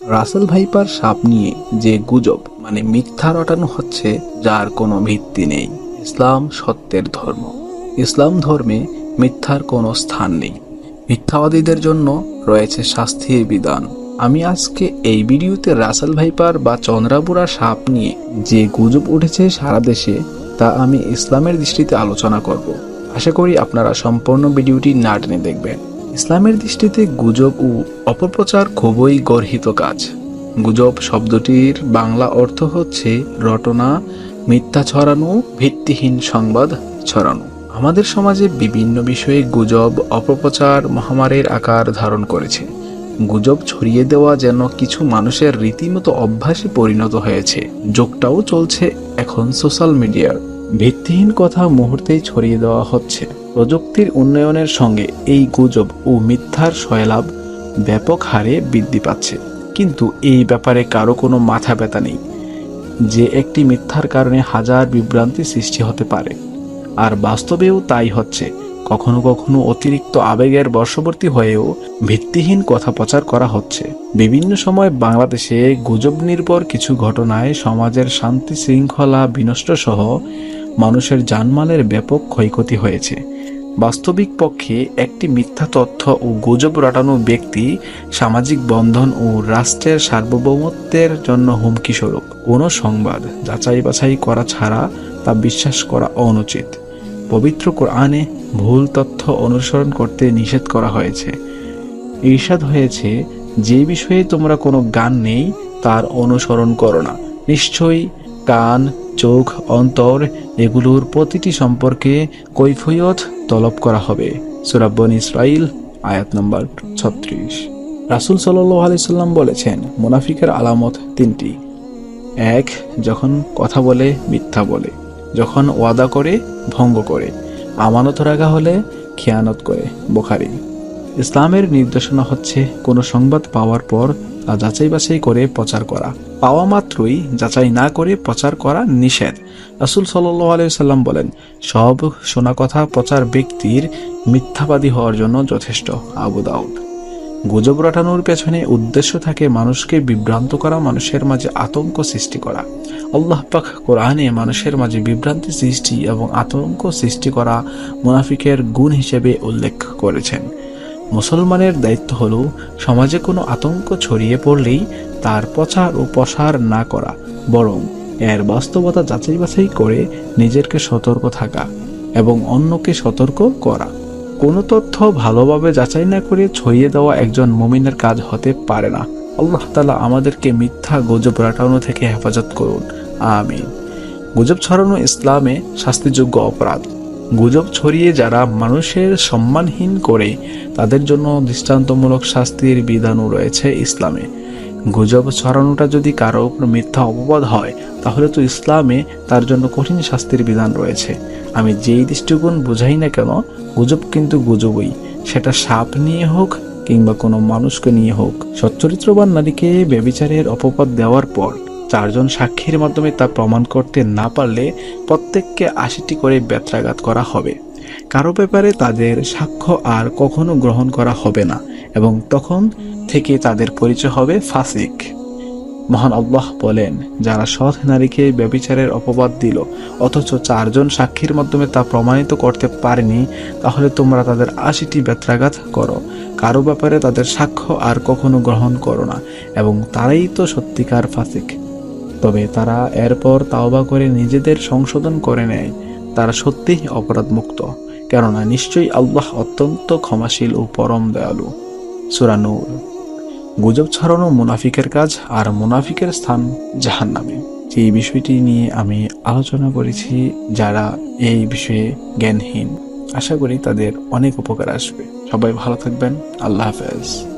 Russell viper সাপ নিয়ে যে গুজব মানে মিথ্যা রটানো হচ্ছে, যার কোনো ভিত্তি নেই। ইসলাম সত্যের ধর্ম। ইসলাম ধর্মে মিথ্যার কোনো স্থান নেই। মিথ্যাবাদীদের জন্য রয়েছে শাস্তির বিধান। আমি আজকে এই ভিডিওতে রাসেল ভাইপার বা চন্দ্রাবুড়া সাপ নিয়ে যে গুজব উঠেছে সারা দেশে, তা আমি ইসলামের দৃষ্টিতে আলোচনা করব। আশা করি আপনারা সম্পূর্ণ ভিডিওটি না টেনে দেখবেন। ইসলামের দৃষ্টিতে গুজব ও অপপ্রচার খুবই গর্হিত কাজ। গুজব শব্দটির বাংলা অর্থ হচ্ছে রটনা, মিথ্যা ছড়ানো, ভিত্তিহীন সংবাদ ছড়ানো। আমাদের সমাজে বিভিন্ন বিষয়ে গুজব, অপপ্রচার মহামারীর আকার ধারণ করেছে। গুজব ছড়িয়ে দেওয়া যেন কিছু মানুষের রীতিমতো অভ্যাসে পরিণত হয়েছে। যোগটাও চলছে এখন সোশ্যাল মিডিয়ার ভিত্তিহীন কথা মুহূর্তেই ছড়িয়ে দেওয়া হচ্ছে। প্রযুক্তির উন্নয়নের সঙ্গে এই গুজব ও মিথ্যার সয়লাভ ব্যাপক হারে বৃদ্ধি পাচ্ছে। কিন্তু এই ব্যাপারে কারও কোনো মাথা ব্যথা নেই। যে একটি মিথ্যার কারণে হাজার বিভ্রান্তি সৃষ্টি হতে পারে। আর বাস্তবেও তাই হচ্ছে। কখনো কখনো অতিরিক্ত আবেগের বর্ষবর্তী হয়েও ভিত্তিহীন কথা প্রচার করা হচ্ছে। বিভিন্ন সময় বাংলাদেশে গুজব নির্ভর কিছু ঘটনায় সমাজের শান্তি শৃঙ্খলা বিনষ্ট সহ মানুষের জানমালের ব্যাপক ক্ষয়ক্ষতি হয়েছে। বাস্তবিক পক্ষে একটি মিথ্যা তথ্য ও গুজব রটানো ব্যক্তি সামাজিক বন্ধন ও রাষ্ট্রের সার্বভৌমত্বের জন্য হুমকি স্বরূপ। কোনো সংবাদ যাচাই বাছাই করা ছাড়া তা বিশ্বাস করা অনুচিত। পবিত্র কোরআনে ভুল তথ্য অনুসরণ করতে নিষেধ করা হয়েছে। ঈর্ষাদ হয়েছে, যে বিষয়ে তোমরা কোনো গান নেই, তার অনুসরণ করো না। নিশ্চয়ই কান, চোখ, অন্তর, এগুলোর প্রতিটি সম্পর্কে কৈফিয়ত তলব করা হবে। সুরাব্বন ইসরাইল আয়াত নম্বর ছত্রিশ। রাসুল সাল্লাহ আলাইসাল্লাম বলেছেন, মুনাফিকের আলামত তিনটি। এক, যখন কথা বলে, মিথ্যা বলে। যখন ওয়াদা করে, ভঙ্গ করে। আমানত রাখা হলে, খেয়ানত করে। বোখারি। ইসলামের নির্দেশনা হচ্ছে, কোনো সংবাদ পাওয়ার পর তা যাচাই বাছাই করে প্রচার করা। পাওয়া মাত্রই যাচাই না করে প্রচার করা নিষেধ। রাসুল সাল্লাহ আলাইসাল্লাম বলেন, সব শোনা কথা প্রচার ব্যক্তির মিথ্যাবাদী হওয়ার জন্য যথেষ্ট, আবু দাউদ। গুজব রটানোর পেছনে উদ্দেশ্য থাকে মানুষকে বিভ্রান্ত করা, মানুষের মাঝে আতঙ্ক সৃষ্টি করা। আল্লাহ পাক কোরআনে মানুষের মাঝে বিভ্রান্তি সৃষ্টি এবং আতঙ্ক সৃষ্টি করা মুনাফিকের গুণ হিসেবে উল্লেখ করেছেন। মুসলমানের দায়িত্ব হলো সমাজে কোনো আতঙ্ক ছড়িয়ে পড়লেই তার প্রচার ও প্রসার না করা, বরং এর বাস্তবতা যাচাই বাছাই করে নিজেকে সতর্ক থাকা এবং অন্যকে সতর্ক করা। কোনো তথ্য ভালোভাবে যাচাই না করে ছড়িয়ে দেওয়া একজন মুমিনের কাজ হতে পারে না। আল্লাহ তালা আমাদেরকে মিথ্যা গুজব রাটানো থেকে হেফাজত করুন। আমিন। গুজব ছড়ানো ইসলামে শাস্তিযোগ্য অপরাধ। গুজব ছড়িয়ে যারা মানুষের সম্মানহীন করে, তাদের জন্য দৃষ্টান্তমূলক শাস্তির বিধানও রয়েছে ইসলামে। গুজব ছড়ানোটা যদি কারও উপর মিথ্যা অপবাদ হয়, তাহলে তো ইসলামে তার জন্য কঠিন শাস্তির বিধান রয়েছে। আমি যেই দৃষ্টিকোণ বুঝাই না কেন, গুজব কিন্তু গুজবই। সেটা সাপ নিয়ে হোক কিংবা কোনো মানুষকে নিয়ে হোক, সচ্চরিত্রবান নারীকে ব্যবিচারের অপবাদ দেওয়ার পর চারজন সাক্ষীর মাধ্যমে তা প্রমাণ করতে না পারলে প্রত্যেককে আশিটি করে ব্যত্রাঘাত করা হবে। কারও ব্যাপারে তাদের সাক্ষ্য আর কখনো গ্রহণ করা হবে না এবং তখন থেকে তাদের পরিচয় হবে ফাসিক। মহান আল্লাহ বলেন, যারা সৎ নারীকে ব্যবিচারের অপবাদ দিল, অথচ চারজন সাক্ষীর মাধ্যমে তা প্রমাণিত করতে পারেনি, তাহলে তোমরা তাদের আশিটি ব্যত্রাঘাত করো। কারও ব্যাপারে তাদের সাক্ষ্য আর কখনো গ্রহণ করো না, এবং তারাই তো সত্যিকার ফাসিক। তবে তারা এরপর তাওবা করে নিজেদের সংশোধন করে নেয়। তারা সত্যিই অপরাধ মুক্ত কেননা নিশ্চয়ই আল্লাহ অত্যন্ত ক্ষমাশীল ও পরম দয়ালু। সুরানুর গুজব ছড়ানো মুনাফিকের কাজ আর মুনাফিকের স্থান জাহান নামে এই বিষয়টি নিয়ে আমি আলোচনা করেছি যারা এই বিষয়ে জ্ঞানহীন। আশা করি তাদের অনেক উপকার আসবে। সবাই ভালো থাকবেন। আল্লাহ হাফেজ।